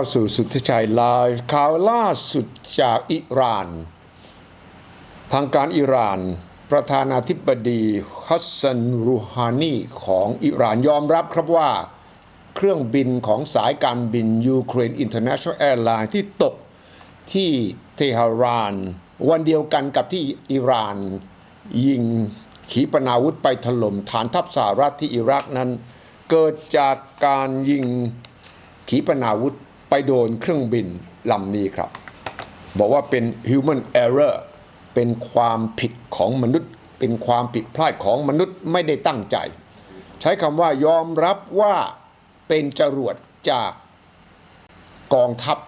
ข้าสู่สุทธิชัยไลฟ์ข่าวล่าสุดจากอิหร่าน ทางการอิหร่าน ประธานาธิบดีฮัสซันรูฮานีของอิหร่านยอมรับครับว่า เครื่องบินของสายการบินยูเครนอินเตอร์เนชั่นแนลแอร์ไลน์ที่ตกที่เทหราน วันเดียวกันกับที่อิหร่าน ยิงขีปนาวุธไปถล่มฐานทัพสหรัฐที่อิรักนั้น เกิดจากการยิงขีปนาวุธ ไปโดนเครื่องบินลำนี้ครับ บอกว่าเป็น human error เป็นความผิดของมนุษย์ เป็นความผิดพลาดของมนุษย์ไม่ได้ตั้งใจ ใช้คำว่ายอมรับว่าเป็นจรวดจากกองทัพ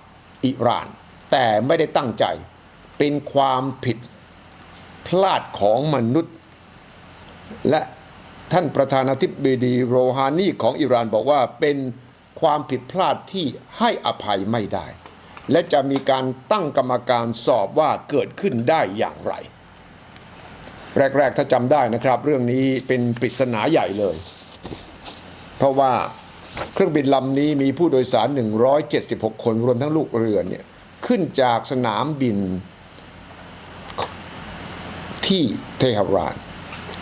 อิหร่าน แต่ไม่ได้ตั้งใจ เป็นความผิดพลาดของมนุษย์ และท่านประธานาธิบดีโรฮานีของอิหร่านบอกว่าเป็น ความผิดพลาดที่ให้อภัยไม่ได้ และจะมีการตั้งกรรมการสอบว่าเกิดขึ้นได้อย่างไร แรก ๆ ถ้าจำได้นะครับ เรื่องนี้เป็นปริศนาใหญ่เลย เพราะว่าเครื่องบินลำนี้มีผู้โดยสาร 176 คนรวมทั้งลูกเรือเนี่ยขึ้นจากสนามบินที่เทหราน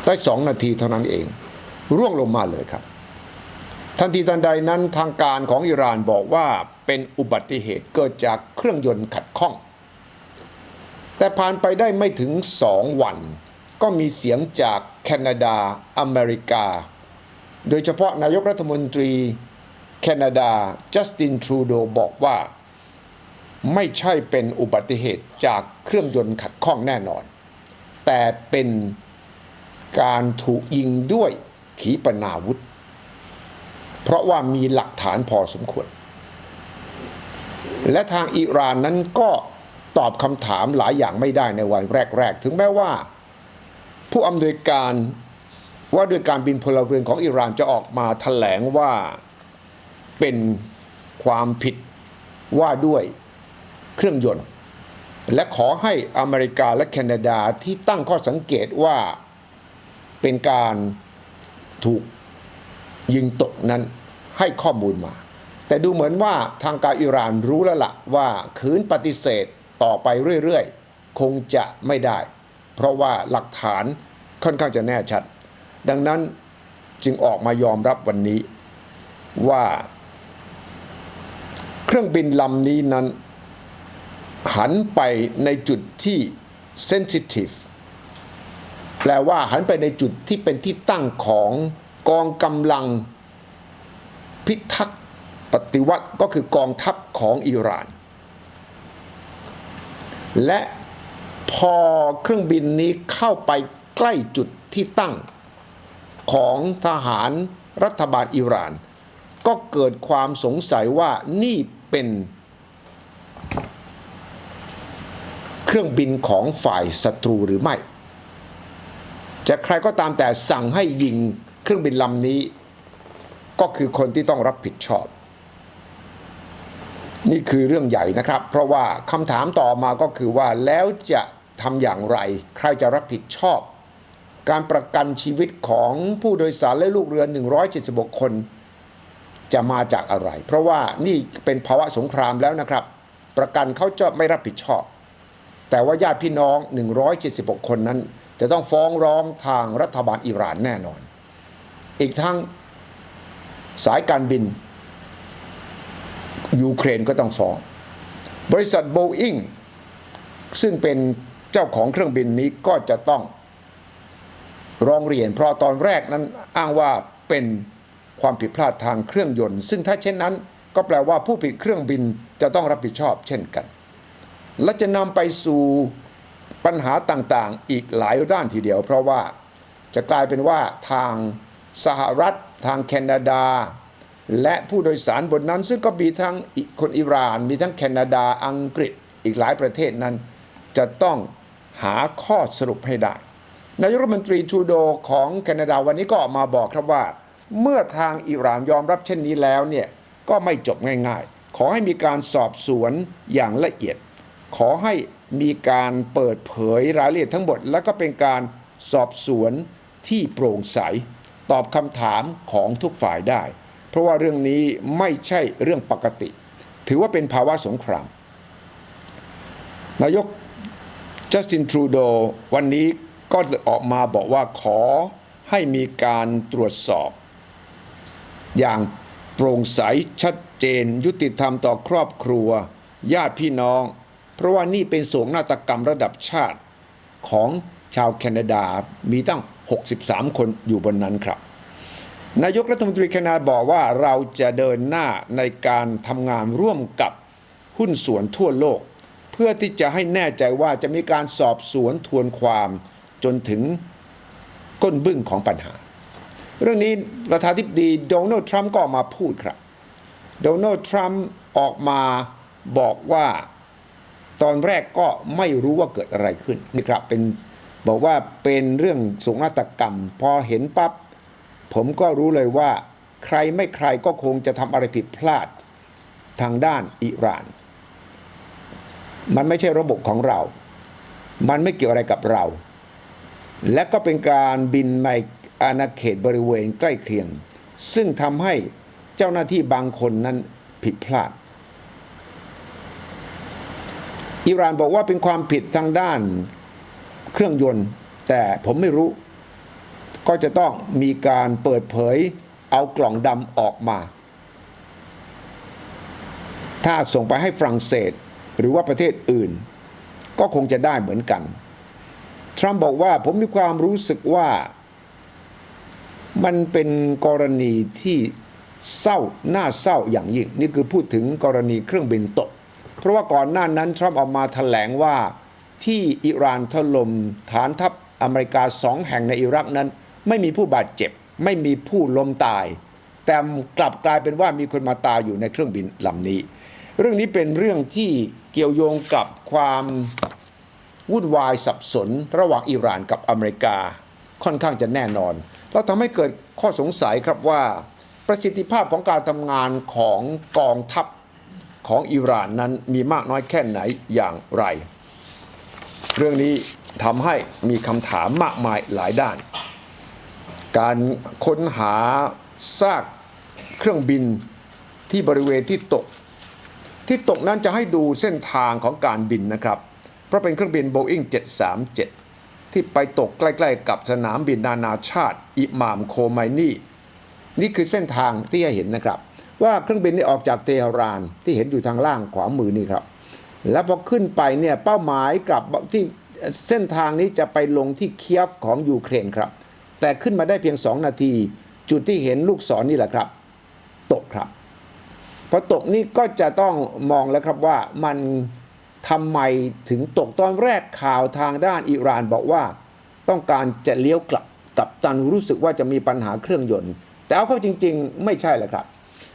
ได้สองนาทีเท่านั้นเอง ร่วงลงมาเลยครับ ทันทีทันใดนั้นทางการของอิหร่านบอกว่าเป็นอุบัติเหตุเกิดจากเครื่องยนต์ขัดข้อง แต่ผ่านไปได้ไม่ถึงสองวัน ก็มีเสียงจากแคนาดา อเมริกา โดยเฉพาะนายกรัฐมนตรีแคนาดา จัสตินทรูโดบอกว่า ไม่ใช่เป็นอุบัติเหตุจากเครื่องยนต์ขัดข้องแน่นอน แต่เป็นการถูกยิงด้วยขีปนาวุธ เพราะว่ามีหลักฐานพอสมควร และทางอิหร่านนั้นก็ตอบคำถามหลายอย่างไม่ได้ในวันแรก ๆ ถึงแม้ว่า ผู้อำนวยการว่าด้วยการบินพลเรือนของอิหร่านจะออกมาถแถลงว่าเป็นความผิดว่าด้วยเครื่องยนต์ และขอให้อเมริกาและแคนาดาที่ตั้งข้อสังเกตว่าเป็นการถูกยิงตกนั้น ให้ข้อมูลมา แต่ดูเหมือนว่าทางการอิหร่านรู้แล้วละว่าคืนปฏิเสธต่อไปเรื่อยๆ คงจะไม่ได้ เพราะว่าหลักฐานค่อนข้างจะแน่ชัด ดังนั้นจึงออกมายอมรับวันนี้ว่า เครื่องบินลำนี้นั้น หันไปในจุดที่ sensitive แปลว่าหันไปในจุดที่เป็นที่ตั้งของกองกำลัง พิทักษ์ปฏิวัติก็คือกองทัพของอิหร่าน และพอเครื่องบินนี้เข้าไปใกล้จุดที่ตั้งของทหารรัฐบาลอิหร่าน ก็เกิดความสงสัยว่านี่เป็นเครื่องบินของฝ่ายศัตรูหรือไม่ จะใครก็ตามแต่สั่งให้ยิงเครื่องบินลำนี้ ก็คือคนที่ต้องรับผิดชอบ นี่คือเรื่องใหญ่นะครับ เพราะว่าคำถามต่อมาก็คือว่าแล้วจะทำอย่างไร ใครจะรับผิดชอบ การประกันชีวิตของผู้โดยสารและลูกเรือ 176 คนจะมาจากอะไร เพราะว่านี่เป็นภาวะสงครามแล้วนะครับ ประกันเขาจะไม่รับผิดชอบ แต่ว่าญาติพี่น้อง 176 คนนั้น จะต้องฟ้องร้องทางรัฐบาลอิหร่านแน่นอน อีกทั้ง สายการบิน ยูเครนก็ต้องฟ้อง บริษัทโบอิงซึ่งเป็นเจ้าของเครื่องบินนี้ก็จะต้องร้องเรียน เพราะตอนแรกนั้นอ้างว่าเป็นความผิดพลาดทางเครื่องยนต์ ซึ่งถ้าเช่นนั้นก็แปลว่าผู้ผลิตเครื่องบินจะต้องรับผิดชอบเช่นกัน และจะนำไปสู่ปัญหาต่างๆ อีกหลายด้านทีเดียว เพราะว่าจะกลายเป็นว่าทาง สหรัฐทางแคนาดา และผู้โดยสารบนนั้น ซึ่งก็มีทั้งคนอิหร่าน มีทั้งแคนาดาอังกฤษอีกหลายประเทศนั้น จะต้องหาข้อสรุปให้ได้ นายกรัฐมนตรีทูโดของแคนาดาวันนี้ก็ออกมาบอกครับว่า เมื่อทางอิหร่านยอมรับเช่นนี้แล้วเนี่ยก็ไม่จบง่ายๆ ขอให้มีการสอบสวนอย่างละเอียด ขอให้มีการเปิดเผยรายละเอียดทั้งหมด แล้วก็เป็นการสอบสวนที่โปร่งใส ตอบคำถามของทุกฝ่ายได้ เพราะว่าเรื่องนี้ไม่ใช่เรื่องปกติ ถือว่าเป็นภาวะสงคราม นายกจัสตินทรูโดวันนี้ก็ออกมาบอกว่าขอให้มีการตรวจสอบ อย่างโปร่งใสชัดเจน ยุติธรรมต่อครอบครัว ญาติพี่น้อง เพราะว่านี่เป็นโศกนาฏกรรมระดับชาติของชาวแคนาดามีตั้ง 63 คนอยู่บนนั้นครับ นายกรัฐมนตรีแคนาดาบอกว่าเราจะเดินหน้าในการทำงานร่วมกับหุ้นส่วนทั่วโลก เพื่อที่จะให้แน่ใจว่าจะมีการสอบสวนทวนความจนถึงก้นบึ้งของปัญหา เรื่องนี้ประธานาธิบดีโดนัลด์ทรัมป์ก็ออกมาพูดครับ โดนัลด์ทรัมป์ออกมาบอกว่าตอนแรกก็ไม่รู้ว่าเกิดอะไรขึ้นนี่ครับเป็น บอกว่าเป็นเรื่องโศกนาฏกรรม พอเห็นปั๊บผมก็รู้เลยว่า ใครไม่ใครก็คงจะทำอะไรผิดพลาดทางด้านอิหร่าน มันไม่ใช่ระบบของเรา มันไม่เกี่ยวอะไรกับเรา และก็เป็นการบินในอาณาเขตบริเวณใกล้เคียง ซึ่งทำให้เจ้าหน้าที่บางคนนั้นผิดพลาด อิหร่านบอกว่าเป็นความผิดทางด้าน เครื่องยนต์ แต่ผมไม่รู้ ก็จะต้องมีการเปิดเผยเอากล่องดำออกมา ถ้าส่งไปให้ฝรั่งเศสหรือว่าประเทศอื่น ก็คงจะได้เหมือนกัน ทรัมป์บอกว่าผมมีความรู้สึกว่า มันเป็นกรณีที่เศร้าน่าเศร้าอย่างยิ่ง นี่คือพูดถึงกรณีเครื่องบินตก เพราะว่าก่อนหน้านั้นทรัมป์ออกมาแถลงว่า ที่อิหร่านถล่มฐานทัพอเมริกาสองแห่งในอิรักนั้น ไม่มีผู้บาดเจ็บ ไม่มีผู้ล้มตาย แต่กลับกลายเป็นว่ามีคนมาตายอยู่ในเครื่องบินลำนี้ เรื่องนี้เป็นเรื่องที่เกี่ยวโยงกับความวุ่นวายสับสน ระหว่างอิหร่านกับอเมริกาค่อนข้างจะแน่นอนเราทำให้เกิดข้อสงสัยครับว่า ประสิทธิภาพของการทำงานของกองทัพของอิหร่านนั้นมีมากน้อยแค่ไหนอย่างไร เรื่องนี้ทำให้มีคำถามมากมายหลายด้าน การค้นหาซากเครื่องบินที่บริเวณที่ตก ที่ตกนั้นจะให้ดูเส้นทางของการบินนะครับ เพราะเป็นเครื่องบิน Boeing 737 ที่ไปตกใกล้ ๆ กับสนามบินนานาชาติ อิหม่ามโคไมนีนี่คือเส้นทางที่ให้เห็นนะครับ ว่าเครื่องบินนี้ออกจากเตหะรานที่เห็นอยู่ทางล่างขวามือนี่ครับ แล้วพอขึ้นไปเนี่ยเป้าหมายกลับที่เส้นทางนี้จะไปลงที่เคียฟของยูเครนครับ แต่ขึ้นมาได้เพียง 2 นาที จุดที่เห็นลูกศรนนี่แหละครับ ตกครับพอตกนี่ก็จะต้องมองแล้วครับว่ามันทำไมถึงตกตอนแรกข่าวทางด้านอิหร่านบอกว่า ต้องการจะเลี้ยวกลับกับตันรู้สึกว่าจะมีปัญหาเครื่องยนต์ แต่เอาเข้าจริง ๆ ไม่ใช่เลยครับ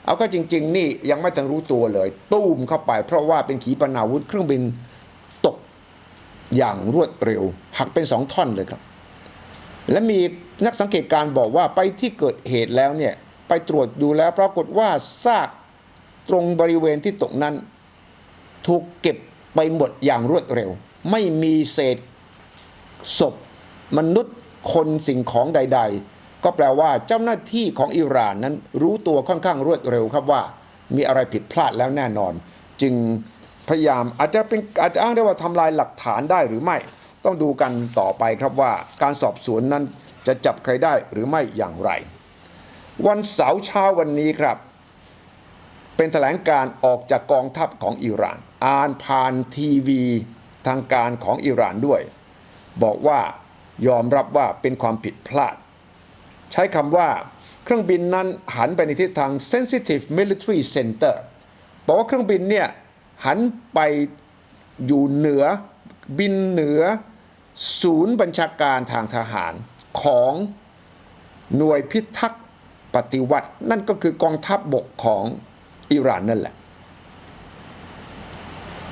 เอาเข้าจริง ๆ นี่ยังไม่ทันรู้ตัวเลย ตู้มเข้าไป เพราะว่าเป็นขีปนาวุธเครื่องบินตกอย่างรวดเร็ว หักเป็นสองท่อนเลยครับ และมีนักสังเกตการบอกว่าไปที่เกิดเหตุแล้วเนี่ยไปตรวจดูแล้วปรากฏว่าซากตรงบริเวณที่ตกนั้น ถูกเก็บไปหมดอย่างรวดเร็ว ไม่มีเศษศพมนุษย์คนสิ่งของใด ๆ ก็แปลว่าเจ้าหน้าที่ของอิหร่านนั้นรู้ตัวค่อนข้างรวดเร็วครับว่า มีอะไรผิดพลาดแล้วแน่นอน จึงพยายามอาจจะเป็นอาจจะอ้างได้ว่าทำลายหลักฐานได้หรือไม่ ต้องดูกันต่อไปครับว่าการสอบสวนนั้นจะจับใครได้หรือไม่อย่างไร วันเสาร์เช้าวันนี้ครับ เป็นแถลงการออกจากกองทัพของอิหร่าน อ่านผ่านทีวีทางการของอิหร่านด้วย บอกว่ายอมรับว่าเป็นความผิดพลาด ใช้คำว่าเครื่องบินนั้นหันไปในทิศทาง sensitive military center บอกว่าเครื่องบินเนี่ยหันไปอยู่เหนือบินเหนือศูนย์บัญชาการทางทหารของหน่วยพิทักษ์ปฏิวัติ นั่นก็คือกองทัพบบกของอิหร่านนั่นแหละ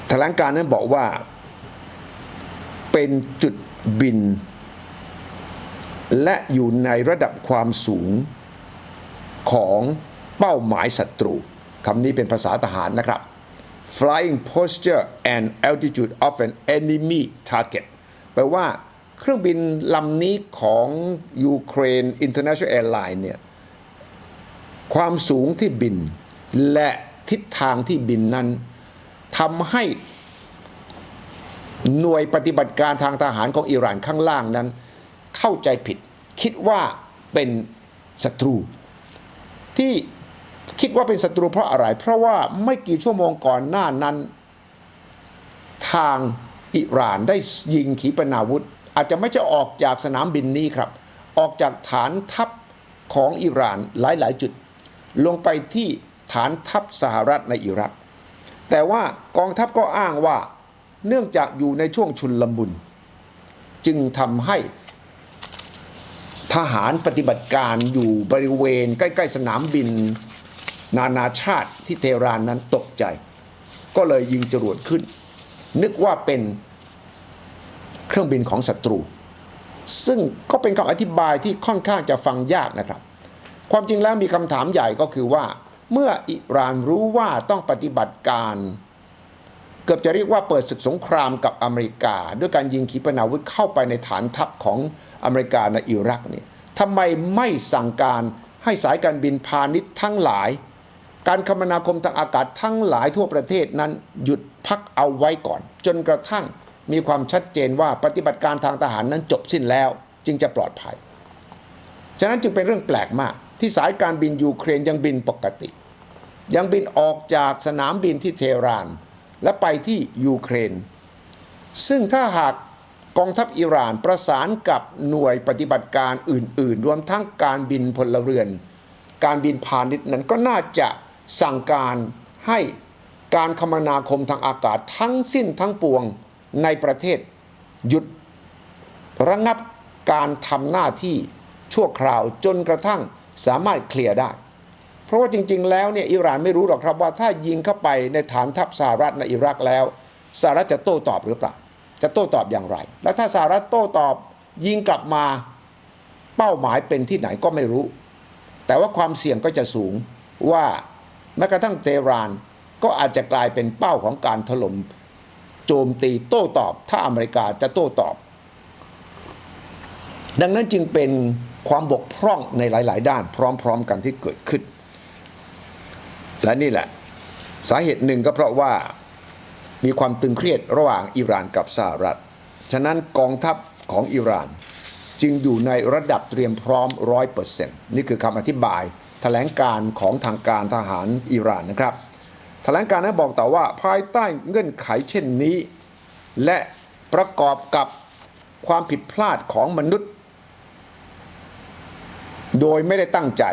แถลงการนั้นบอกว่า เป็นจุดบิน และอยู่ในระดับความสูงของเป้าหมายศัตรูคำนี้เป็นภาษาทหารนะครับ flying posture and altitude of an enemy target แปลว่าเครื่องบินลำนี้ของยูเครน International Airlines เนี่ยความสูงที่บินและทิศทางที่บินนั้นทำให้หน่วยปฏิบัติการทางทหารของอิหร่านข้างล่างนั้น เข้าใจผิด คิดว่าเป็นศัตรู ที่คิดว่าเป็นศัตรูเพราะอะไร เพราะว่าไม่กี่ชั่วโมงก่อนหน้านั้น ทางอิหร่านได้ยิงขีปนาวุธ อาจจะไม่ใช่ออกจากสนามบินนี้ครับ ออกจากฐานทัพของอิหร่านหลาย ๆ จุด ลงไปที่ฐานทัพสหรัฐในอิรัก แต่ว่ากองทัพก็อ้างว่าเนื่องจากอยู่ในช่วงชุนลมุน จึงทำให้ ทหารปฏิบัติการอยู่บริเวณ ใกล้ ๆ สนามบิน นานาชาติที่เทหรานนั้นตกใจ ก็เลยยิงจรวดขึ้น นึกว่าเป็นเครื่องบินของศัตรู ซึ่งก็เป็นคำอธิบายที่ค่อนข้างจะฟังยากนะครับ ความจริงแล้วมีคำถามใหญ่ก็คือว่า เมื่ออิหร่านรู้ว่าต้องปฏิบัติการ เกือบจะเรียกว่าเปิดศึกสงครามกับอเมริกา ด้วยการยิงขีปนาวุธเข้าไปในฐานทัพของอเมริกาในอิรักเนี่ยทำไมไม่สั่งการให้สายการบินพาณิชย์ทั้งหลาย การคมนาคมทางอากาศทั้งหลายทั่วประเทศนั้นหยุดพักเอาไว้ก่อน จนกระทั่งมีความชัดเจนว่าปฏิบัติการทางทหารนั้นจบสิ้นแล้ว จึงจะปลอดภัย ฉะนั้นจึงเป็นเรื่องแปลกมากที่สายการบินยูเครนยังบินปกติ ยังบินออกจากสนามบินที่เทหราน และไปที่ยูเครน ซึ่งถ้าหากกองทัพอิหร่านประสานกับหน่วยปฏิบัติการอื่น ๆ รวมทั้งการบินพลเรือน การบินพาณิชย์นั้นก็น่าจะสั่งการให้การคมนาคมทางอากาศทั้งสิ้นทั้งปวงในประเทศหยุดระงับการทำหน้าที่ชั่วคราวจนกระทั่งสามารถเคลียร์ได้ เพราะว่าจริง ๆ แล้วเนี่ยอิหร่านไม่รู้หรอกครับว่าถ้ายิงเข้าไปในฐานทัพสหรัฐในอิรักแล้วสหรัฐจะโต้ตอบหรือเปล่า จะโต้ตอบอย่างไร และถ้าสหรัฐโต้ตอบยิงกลับมาเป้าหมายเป็นที่ไหนก็ไม่รู้ แต่ว่าความเสี่ยงก็จะสูงว่าแม้กระทั่งเตหรานก็อาจจะกลายเป็นเป้าของการถล่มโจมตีโต้ตอบ ถ้าอเมริกาจะโต้ตอบ ดังนั้นจึงเป็นความบกพร่องในหลาย ๆ ด้านพร้อม ๆ กันที่เกิดขึ้น และนี่แหละ สาเหตุหนึ่งก็เพราะว่ามีความตึงเครียดระหว่างอิหร่านกับสหรัฐ ฉะนั้นกองทัพของอิหร่านจึงอยู่ในระดับเตรียมพร้อมร้อยเปอร์เซ็นต์นี่คือคำอธิบายแถลงการของทางการทหารอิหร่านนะครับแถลงการนั้นบอกต่อว่าภายใต้เงื่อนไขเช่นนี้ และประกอบกับความผิดพลาดของมนุษย์ โดยไม่ได้ตั้งใจ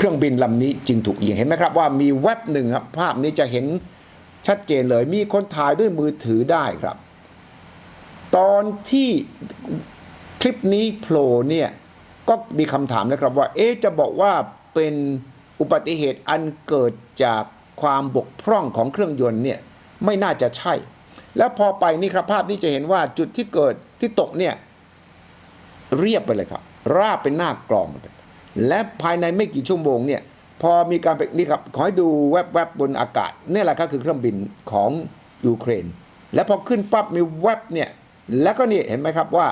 เครื่องบินลำนี้จึงถูกยิงเห็นไหมครับว่ามีแว็บหนึ่งครับภาพนี้จะเห็นชัดเจนเลยมีคนถ่ายด้วยมือถือได้ครับ ตอนที่คลิปนี้โผล่เนี่ยก็มีคำถามนะครับว่า เอ๊จะบอกว่าเป็นอุบัติเหตุอันเกิดจากความบกพร่องของเครื่องยนต์เนี่ยไม่น่าจะใช่ แล้วพอไปนี่ครับภาพนี้จะเห็นว่าจุดที่เกิดที่ตกเนี่ยเรียบไปเลยครับ ราบเป็นหน้ากลองเลย และภายในไม่กี่ชั่วโมงเนี่ยพอมีการไปนี่ครับขอให้ดูแวบๆบบนอากาศนี่แหละครับคือเครื่องบินของยูเครน และพอขึ้นปั๊บมีแวบเนี่ยแล้วก็นี่เห็นไหมครับว่า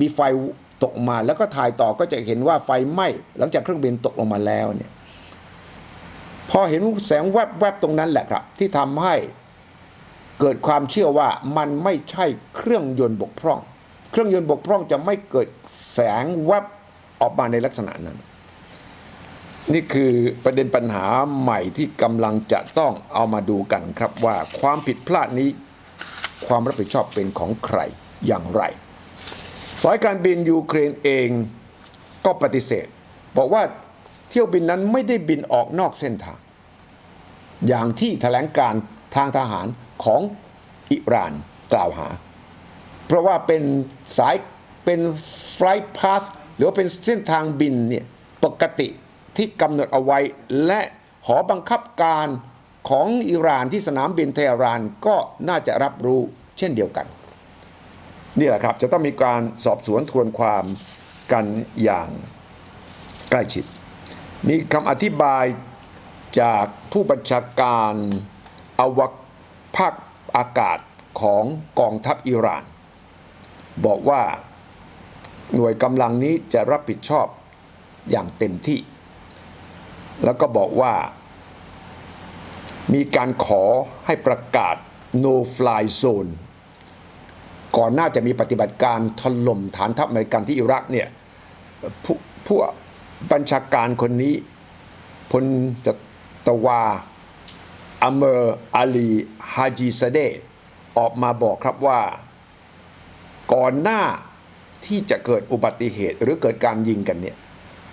มีไฟตกมาแล้วก็ถ่ายต่อก็จะเห็นว่าไฟไหม้หลังจากเครื่องบินตกลงมาแล้วเนี่ยพอเห็นแสงแวบๆตรงนั้นแหละครับ ที่ทำให้เกิดความเชื่อว่ามันไม่ใช่เครื่องยนต์บกพร่อง เครื่องยนต์บกพร่องจะไม่เกิดแสงแวบ ออกมาในลักษณะนั้น นี่คือประเด็นปัญหาใหม่ที่กำลังจะต้องเอามาดูกันครับว่าความผิดพลาดนี้ ความรับผิดชอบเป็นของใครอย่างไร สายการบินยูเครนเองก็ปฏิเสธ บอกว่าเที่ยวบินนั้นไม่ได้บินออกนอกเส้นทาง อย่างที่แถลงการทางทหารของอิหร่านกล่าวหา เพราะว่าเป็นสายเป็นไฟล์พาส หรือว่าเป็นเส้นทางบินเนี่ยปกติที่กำหนดเอาไว้ และหอบังคับการของอิหร่านที่สนามบินเทหรานก็น่าจะรับรู้เช่นเดียวกัน นี่แหละครับจะต้องมีการสอบสวนทวนความกันอย่างใกล้ชิด มีคำอธิบายจากผู้บัญชาการอวภาคอากาศของกองทัพอิหร่าน บอกว่า หน่วยกำลังนี้จะรับผิดชอบอย่างเต็มที่ แล้วก็บอกว่า มีการขอให้ประกาศ no fly zone ก่อนหน้าจะมีปฏิบัติการถล่มฐานทัพอเมริกันที่อิรักเนี่ยผู้ผู้บัญชาการคนนี้พลจตวาอัมเมอร์อาลีฮาจีซาเดออกมาบอกครับว่า ก่อนหน้า ที่จะเกิดอุบัติเหตุหรือเกิดการยิงกันเนี่ย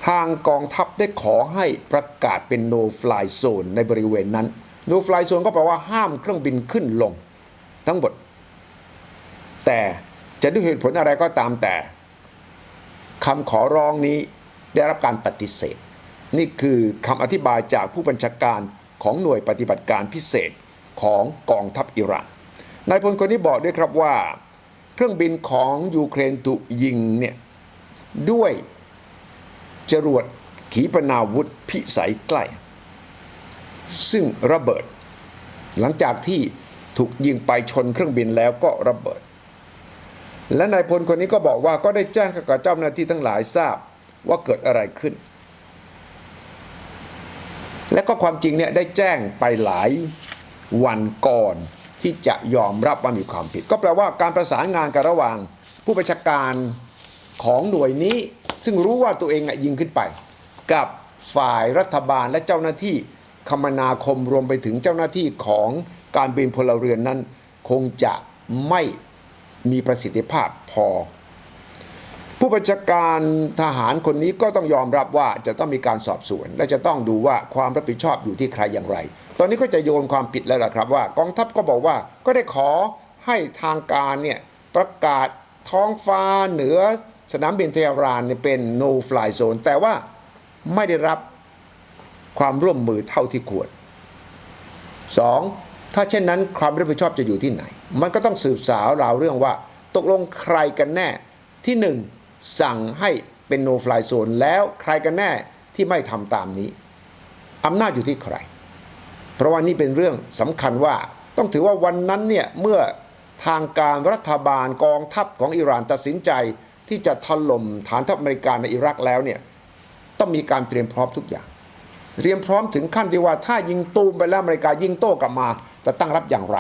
ทางกองทัพได้ขอให้ประกาศเป็น no fly zone ในบริเวณนั้น no fly zone ก็แปลว่าห้ามเครื่องบินขึ้นลง ทั้งหมด แต่จะด้วยเหตุผลอะไรก็ตามแต่คำขอร้องนี้ได้รับการปฏิเสธ นี่คือคำอธิบายจากผู้บัญชาการของหน่วยปฏิบัติการพิเศษของกองทัพอิหร่านนายพลคนนี้บอกด้วยครับว่า เครื่องบินของยูเครนถูกยิงเนี่ยด้วยจรวดขีปนาวุธพิสัยใกล้ ซึ่งระเบิด หลังจากที่ถูกยิงไปชนเครื่องบินแล้วก็ระเบิด และนายพลคนนี้ก็บอกว่าก็ได้แจ้งให้กับเจ้าหน้าที่ทั้งหลายทราบว่าเกิดอะไรขึ้น และก็ความจริงเนี่ยได้แจ้งไปหลายวันก่อน ที่จะยอมรับว่ามีความผิด ก็แปลว่าการประสานงานกันระหว่างผู้บัญชาการของหน่วยนี้ ซึ่งรู้ว่าตัวเองยิงขึ้นไป กับฝ่ายรัฐบาลและเจ้าหน้าที่คมนาคมรวมไปถึงเจ้าหน้าที่ของการบินพลเรือนนั้น คงจะไม่มีประสิทธิภาพพอ ผู้บัญชาการทหารคนนี้ก็ต้องยอมรับว่าจะต้องมีการสอบสวน และจะต้องดูว่าความรับผิดชอบอยู่ที่ใครอย่างไร ตอนนี้ก็จะโยนความผิดแล้วล่ะครับว่า กองทัพก็บอกว่าก็ได้ขอให้ทางการเนี่ยประกาศท้องฟ้าเหนือสนามบินเทหรานเนี่ยเป็น no fly zone แต่ว่าไม่ได้รับความร่วมมือเท่าที่ควรสองถ้าเช่นนั้นความรับผิดชอบจะอยู่ที่ไหน มันก็ต้องสืบสาวราวเรื่องว่า ตกลงใครกันแน่ที่หนึ่ง สั่งให้เป็น no fly zone แล้วใครกันแน่ที่ไม่ทำตามนี้อำนาจอยู่ที่ใคร เพราะว่านี่เป็นเรื่องสำคัญว่าต้องถือว่าวันนั้นเนี่ยเมื่อทางการรัฐบาลกองทัพของอิหร่านตัดสินใจที่จะถล่มฐานทัพอเมริกาในอิรักแล้วเนี่ยต้องมีการเตรียมพร้อมทุกอย่าง เตรียมพร้อมถึงขั้นที่ว่าถ้ายิงตูมไปแล้วอเมริกายิงโต้กลับมาจะตั้งรับอย่างไร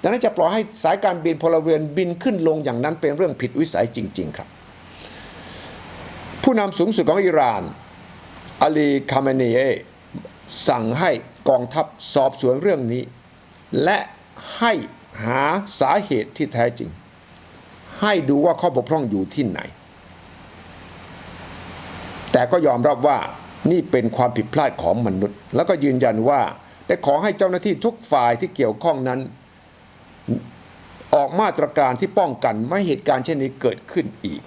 ดังนั้นจะปล่อยให้สายการบินพลเรือนบินขึ้นลงอย่างนั้นเป็นเรื่องผิดวิสัยจริง ๆ ครับ ผู้นำสูงสุดของอิหร่านอาลีคาเมนีเอสั่งให้กองทัพสอบสวนเรื่องนี้ และให้หาสาเหตุที่แท้จริง ให้ดูว่าข้อบกพร่องอยู่ที่ไหน แต่ก็ยอมรับว่านี่เป็นความผิดพลาดของมนุษย์ แล้วก็ยืนยันว่าได้ขอให้เจ้าหน้าที่ทุกฝ่ายที่เกี่ยวข้องนั้น ออกมาตรการที่ป้องกันไม่ใหเหตุการณ์เช่นนี้เกิดขึ้นอีก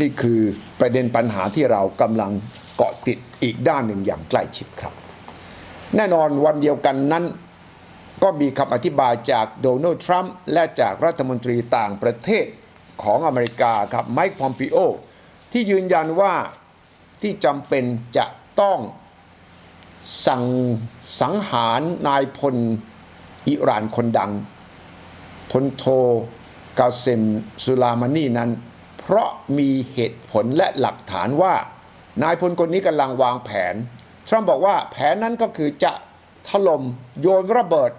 นี่คือประเด็นปัญหาที่เรากำลังเกาะติดอีกด้านหนึ่งอย่างใกล้ชิดครับ แน่นอนวันเดียวกันนั้น ก็มีคำอธิบายจากโดนัลด์ทรัมป์และจากรัฐมนตรีต่างประเทศของอเมริกาครับไมค์พอมปิโอที่ยืนยันว่าที่จำเป็นจะต้องสั่งสังหารนายพลอิหร่านคนดังพลโทกาเซมสุลามานีนั้น เพราะมีเหตุผลและหลักฐานว่า นายพลคนนี้กำลังวางแผน ทรัมป์บอกว่าแผนนั้นก็คือจะถล่มโยนระเบิด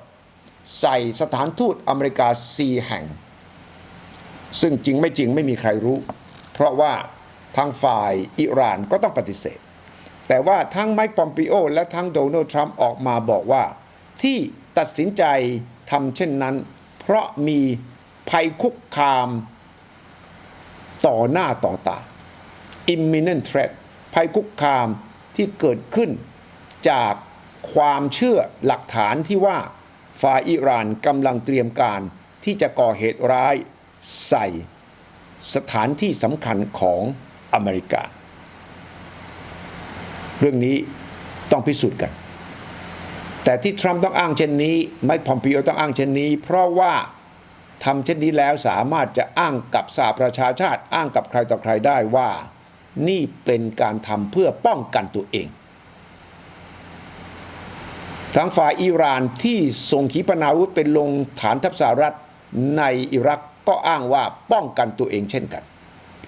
ใส่สถานทูตอเมริกาซีแห่ง ซึ่งจริงไม่จริงไม่มีใครรู้ เพราะว่าทางฝ่ายอิหร่านก็ต้องปฏิเสธ แต่ว่าทั้งไมค์ปอมปิโอ และทั้งโดนัลด์ทรัมป์ออกมาบอกว่า ที่ตัดสินใจทำเช่นนั้น เพราะมีภัยคุกคาม ต่อหน้าต่อตา imminent threat ภัยคุกคามที่เกิดขึ้นจากความเชื่อหลักฐานที่ว่าฝ่ายอิหร่านกำลังเตรียมการที่จะก่อเหตุร้ายใส่สถานที่สำคัญของอเมริกา เรื่องนี้ต้องพิสูจน์กัน แต่ที่ทรัมป์ต้องอ้างเช่นนี้ ไมค์พอมปิโอต้องอ้างเช่นนี้ เพราะว่า ทำเช่นนี้แล้วสามารถจะอ้างกับสหประชาชาติอ้างกับใครต่อใครได้ว่า นี่เป็นการทำเพื่อป้องกันตัวเองทางฝ่ายอิหร่านที่ส่งขีปนาวุธเป็นลงฐานทัพสหรัฐในอิรักก็อ้างว่าป้องกันตัวเองเช่นกัน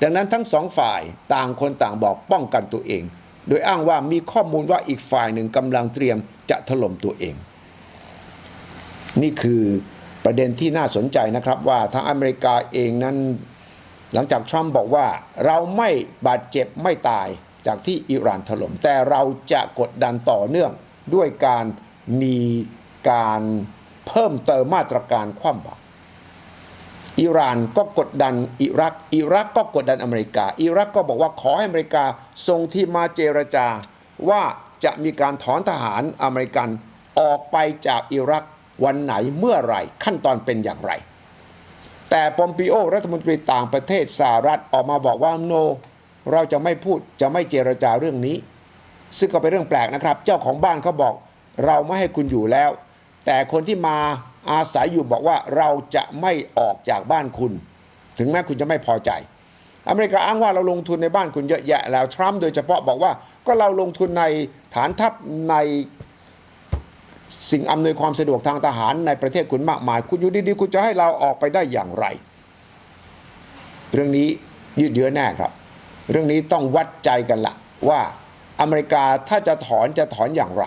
ดังนั้นทั้งสองฝ่ายต่างคนต่างบอกป้องกันตัวเอง โดยอ้างว่ามีข้อมูลว่าอีกฝ่ายหนึ่งกำลังเตรียมจะถล่มตัวเอง นี่คือ ประเด็นที่น่าสนใจนะครับว่าทางอเมริกาเองนั้น หลังจากทรัมป์บอกว่าเราไม่บาดเจ็บไม่ตายจากที่อิหร่านถล่มแต่เราจะกดดันต่อเนื่องด้วยการมีการเพิ่มเติมมาตรการคว่ำบาตรอิหร่านก็กดดันอิรักอิรักก็กดดันอเมริกา อิรักก็บอกว่าขอให้อเมริกาส่งทีมมาเจรจาว่าจะมีการถอนทหารอเมริกันออกไปจากอิรัก วันไหนเมื่อไหร่ขั้นตอนเป็นอย่างไร แต่ปอมปิโอรัฐมนตรีต่างประเทศสหรัฐออกมาบอกว่าโน เราจะไม่พูดจะไม่เจรจาเรื่องนี้ ซึ่งก็เป็นเรื่องแปลกนะครับ เจ้าของบ้านเขาบอกเราไม่ให้คุณอยู่แล้ว แต่คนที่มาอาศัยอยู่บอกว่าเราจะไม่ออกจากบ้านคุณ ถึงแม้คุณจะไม่พอใจ อเมริกาอ้างว่าเราลงทุนในบ้านคุณเยอะแยะแล้วทรัมป์โดยเฉพาะบอกว่าก็เราลงทุนในฐานทัพใน สิ่งอำนวยความสะดวกทางทหารในประเทศคุณมากมาย คุณอยู่ดีๆคุณจะให้เราออกไปได้อย่างไร เรื่องนี้ยืดเยื้อแน่ครับ เรื่องนี้ต้องวัดใจกันละว่าอเมริกาถ้าจะถอนจะถอนอย่างไร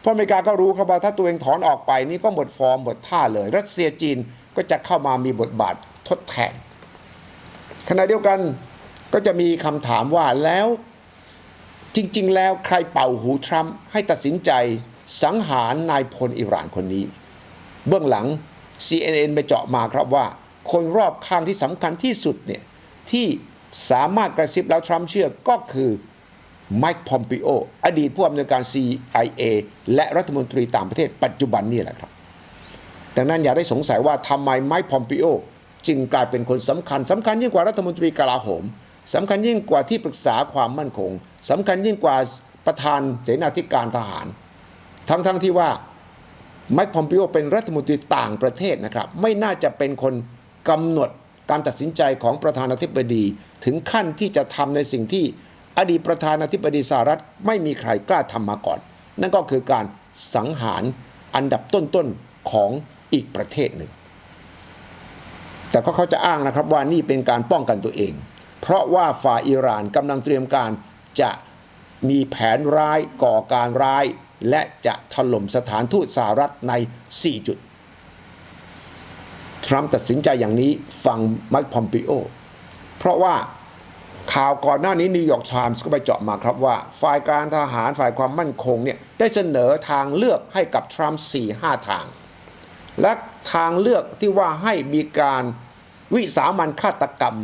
เพราะอเมริกาก็รู้ครับว่าถ้าตัวเองถอนออกไปนี่ก็หมดฟอร์มหมดท่าเลย รัสเซียจีนก็จะเข้ามามีบทบาททดแทน ขณะเดียวกันก็จะมีคำถามว่าแล้วจริง ๆ แล้วใครเป่าหูทรัมป์ให้ตัดสินใจ สังหารนายพลอิหร่านคนนี้ เบื้องหลัง CNN ไปเจาะมาครับว่า คนรอบข้างที่สำคัญที่สุดเนี่ยที่สามารถกระซิบแล้วทรัมป์เชื่อก็คือไมค์พอมปิโออดีตผู้อำนวยการ CIA และรัฐมนตรีต่างประเทศปัจจุบันนี่แหละครับ ดังนั้นอย่าได้สงสัยว่าทำไมไมค์พอมปิโอจึงกลายเป็นคนสำคัญสำคัญยิ่งกว่ารัฐมนตรีกลาโหมสำคัญยิ่งกว่าที่ปรึกษาความมั่นคงสำคัญยิ่งกว่าประธานเสนาธิการทหาร ทั้งๆทที่ว่าไมค์พอมปิโอเป็นรัฐมนตรีต่างประเทศนะครับ ไม่น่าจะเป็นคนกำหนดการตัดสินใจของประธานาธิบดี ถึงขั้นที่จะทำในสิ่งที่อดีตประธานาธิบดีสหรัฐไม่มีใครกล้าทำมาก่อน นั่นก็คือการสังหารอันดับต้นๆของอีกประเทศหนึ่ง แต่ก็เขาจะอ้างนะครับว่านี่เป็นการป้องกันตัวเอง เพราะว่าฝ่ายอิหร่านกำลังเตรียมการจะมีแผนร้ายก่อการร้าย และจะถล่มสถานทูตสหรัฐใน 4 จุด ทรัมป์ตัดสินใจอย่างนี้ฟังไมค์พอมปิโอ เพราะว่าข่าวก่อนหน้านี้นิวยอร์กไทมส์ก็ไปเจาะมาครับว่า ฝ่ายการทหารฝ่ายความมั่นคงเนี่ยได้เสนอทางเลือกให้กับทรัมป์4 5 ทาง และทางเลือกที่ว่าให้มีการวิสามันฆาตกรรม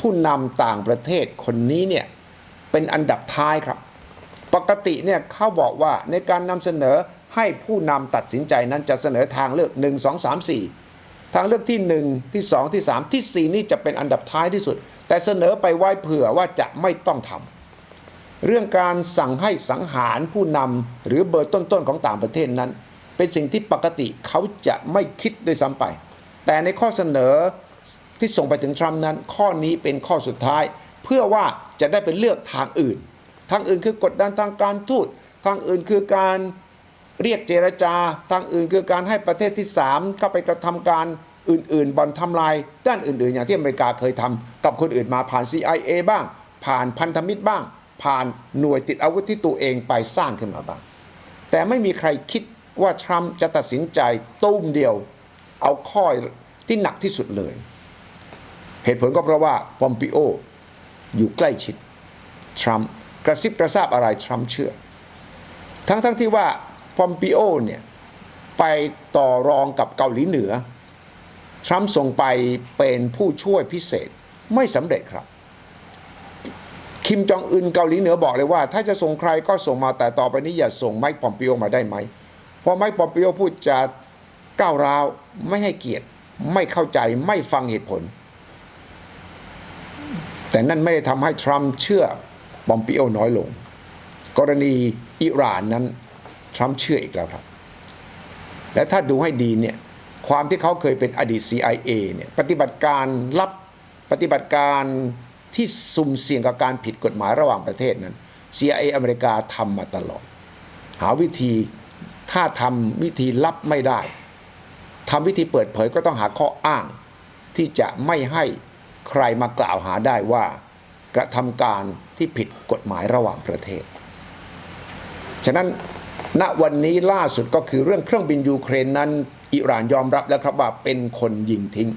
ผู้นำต่างประเทศคนนี้เนี่ยเป็นอันดับท้ายครับ ปกติเนี่ยเขาบอกว่าในการนำเสนอให้ผู้นำตัดสินใจนั้นจะเสนอทางเลือก 1 2 3 4 ทางเลือกที่ 1 ที่ 2 ที่ 3 ที่ 4 นี่จะเป็นอันดับท้ายที่สุด แต่เสนอไปไว้เผื่อว่าจะไม่ต้องทำเรื่องการสั่งให้สังหารผู้นำหรือเบอร์ต้นๆของต่างประเทศนั้น เป็นสิ่งที่ปกติเขาจะไม่คิดด้วยซ้ำไป แต่ในข้อเสนอที่ส่งไปถึงทรัมป์นั้น ข้อนี้เป็นข้อสุดท้าย เพื่อว่าจะได้เป็นเลือกทางอื่น ทางอื่นคือกดดันทางการทูตทางอื่นคือการเรียกเจรจา ทางอื่นคือการให้ประเทศที่ 3 เข้าไปกระทำการอื่น ๆบ่อนทำลาย ด้านอื่น ๆ อย่างที่อเมริกาเคยทำกับคนอื่นมาผ่าน CIA บ้าง ผ่านพันธมิตรบ้าง ผ่านหน่วยติดอาวุธที่ตัวเองไปสร้างขึ้นมาบ้าง แต่ไม่มีใครคิดว่าทรัมป์จะตัดสินใจตุ้มเดียว เอาข้อที่หนักที่สุดเลย เหตุผลก็เพราะว่าปอมปิโออยู่ใกล้ชิดทรัมป์ กระซิบกระซาบอะไรทรัมป์เชื่อ ทั้งๆทที่ว่าปอมปิโอเนี่ยไปต่อรองกับเกาหลีเหนือ ทรัมป์ส่งไปเป็นผู้ช่วยพิเศษไม่สำเร็จครับ คิมจองอึนเกาหลีเหนือบอกเลยว่า ถ้าจะส่งใครก็ส่งมาแต่ต่อไปนี้อย่าส่งไมค์ปอมปิโอมาได้ไหม เพราะไมค์ปอมปิโอพูดจะก้าวร้าวไม่ให้เกียรติไม่เข้าใจไม่ฟังเหตุผล แต่นั่นไม่ได้ทำให้ทรัมป์เชื่อ ปอมปิโอน้อยลง กรณีอิหร่านนั้นทรัมป์เชื่ออีกแล้วครับ และถ้าดูให้ดีเนี่ยความที่เขาเคยเป็นอดีต CIA เนี่ยปฏิบัติการลับปฏิบัติการที่สุ่มเสี่ยงกับการผิดกฎหมายระหว่างประเทศนั้น CIA อเมริกาทำมาตลอด หาวิธีถ้าทำวิธีลับไม่ได้ทำวิธีเปิดเผยก็ต้องหาข้ออ้าง ที่จะไม่ให้ใครมากล่าวหาได้ว่ากระทำการ ที่ผิดกฎหมายระหว่างประเทศ ฉะนั้นณวันนี้ล่าสุดก็คือเรื่องเครื่องบินยูเครนนั้น อิหร่านยอมรับแล้วครับว่าเป็นคนยิงทิ้ง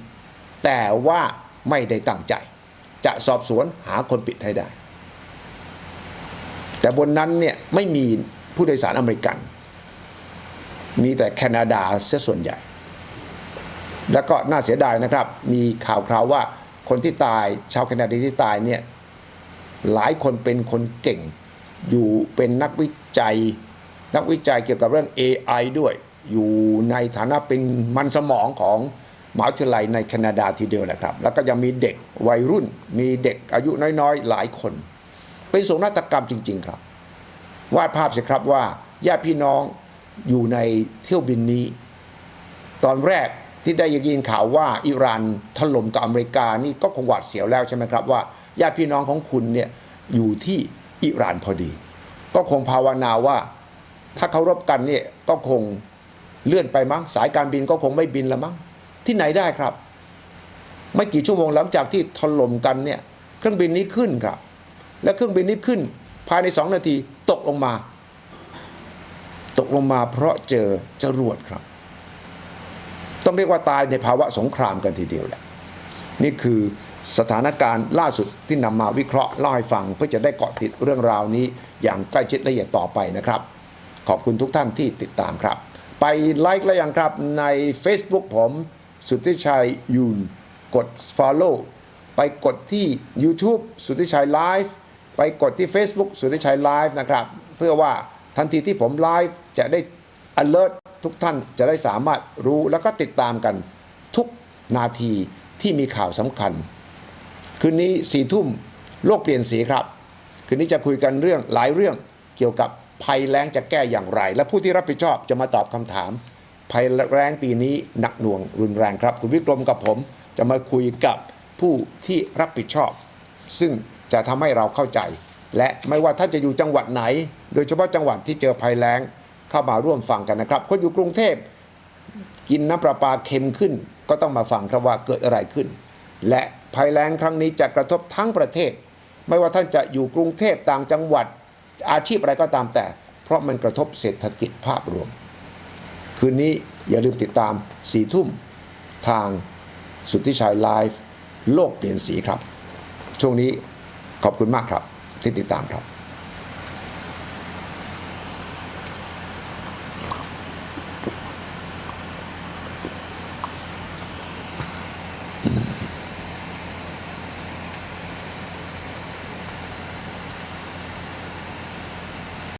แต่ว่าไม่ได้ตั้งใจ จะสอบสวนหาคนผิดให้ได้ แต่บนนั้นเนี่ยไม่มีผู้โดยสารอเมริกัน มีแต่แคนาดาเสียส่วนใหญ่ แล้วก็น่าเสียดายนะครับ มีข่าวคราวว่าคนที่ตายชาวแคนาดาที่ตายเนี่ย หลายคนเป็นคนเก่ง อยู่เป็นนักวิจัย นักวิจัยเกี่ยวกับเรื่อง AI ด้วย อยู่ในฐานะเป็นมันสมองของมหาวิทยาลัยในแคนาดาทีเดียวแหละครับ แล้วก็ยังมีเด็กวัยรุ่น มีเด็กอายุน้อยๆ หลายคน เป็นโศกนาฏกรรมจริง ๆ ครับ วาดภาพสิครับว่าญาติพี่น้องอยู่ในเที่ยวบินนี้ ตอนแรกที่ได้ยินข่าวว่าอิหร่านถล่มกับอเมริกานี่ก็คงหวาดเสียวแล้วใช่ไหมครับว่า ญาติพี่น้องของคุณเนี่ยอยู่ที่อิหร่านพอดี ก็คงภาวนาว่าถ้าเขารบกันเนี่ยก็คงเลื่อนไปมั้งสายการบินก็คงไม่บินละมั้งที่ไหนได้ครับ ไม่กี่ชั่วโมงหลังจากที่ถล่มกันเนี่ยเครื่องบินนี้ขึ้นครับ และเครื่องบินนี้ขึ้นภายในสองนาทีตกลงมา ตกลงมาเพราะเจอจรวดครับ ต้องเรียกว่าตายในภาวะสงครามกันทีเดียวแหละนี่คือ สถานการณ์ล่าสุดที่นำมาวิเคราะห์เล่าให้ฟังเพื่อจะได้เกาะติดเรื่องราวนี้ อย่างใกล้ชิดละเอียดต่อไปนะครับ ขอบคุณทุกท่านที่ติดตามครับ ไปไลค์แล้วยังครับใน Facebook ผมสุทธิชัยยูนกด Follow ไปกดที่ YouTube สุทธิชัยไลฟ์ไปกดที่ Facebook สุทธิชัยไลฟ์นะครับ เพื่อว่าทันทีที่ผมไลฟ์จะได้ alert ทุกท่านจะได้สามารถรู้แล้วก็ติดตามกัน ทุกนาทีที่มีข่าวสำคัญ คืนนี้สี่ทุ่มโลกเปลี่ยนสีครับ คืนนี้จะคุยกันเรื่องหลายเรื่องเกี่ยวกับภัยแล้งจะแก้อย่างไร และผู้ที่รับผิดชอบจะมาตอบคำถาม ภัยแล้งปีนี้หนักหน่วงรุนแรงครับ คุณวิกรมกับผมจะมาคุยกับผู้ที่รับผิดชอบ ซึ่งจะทำให้เราเข้าใจ และไม่ว่าท่านจะอยู่จังหวัดไหน โดยเฉพาะจังหวัดที่เจอภัยแล้งเข้ามาร่วมฟังกันนะครับคนอยู่กรุงเทพกินน้ำประปาเค็มขึ้น ก็ต้องมาฟังครับว่าเกิดอะไรขึ้น และ ภัยแล้งครั้งนี้จะกระทบทั้งประเทศ ไม่ว่าท่านจะอยู่กรุงเทพต่างจังหวัดอาชีพอะไรก็ตามแต่ เพราะมันกระทบเศรษฐกิจภาพรวม คืนนี้อย่าลืมติดตามสี่ทุ่มทางสุทธิชัยไลฟ์โลกเปลี่ยนสีครับ ช่วงนี้ขอบคุณมากครับที่ติดตามครับ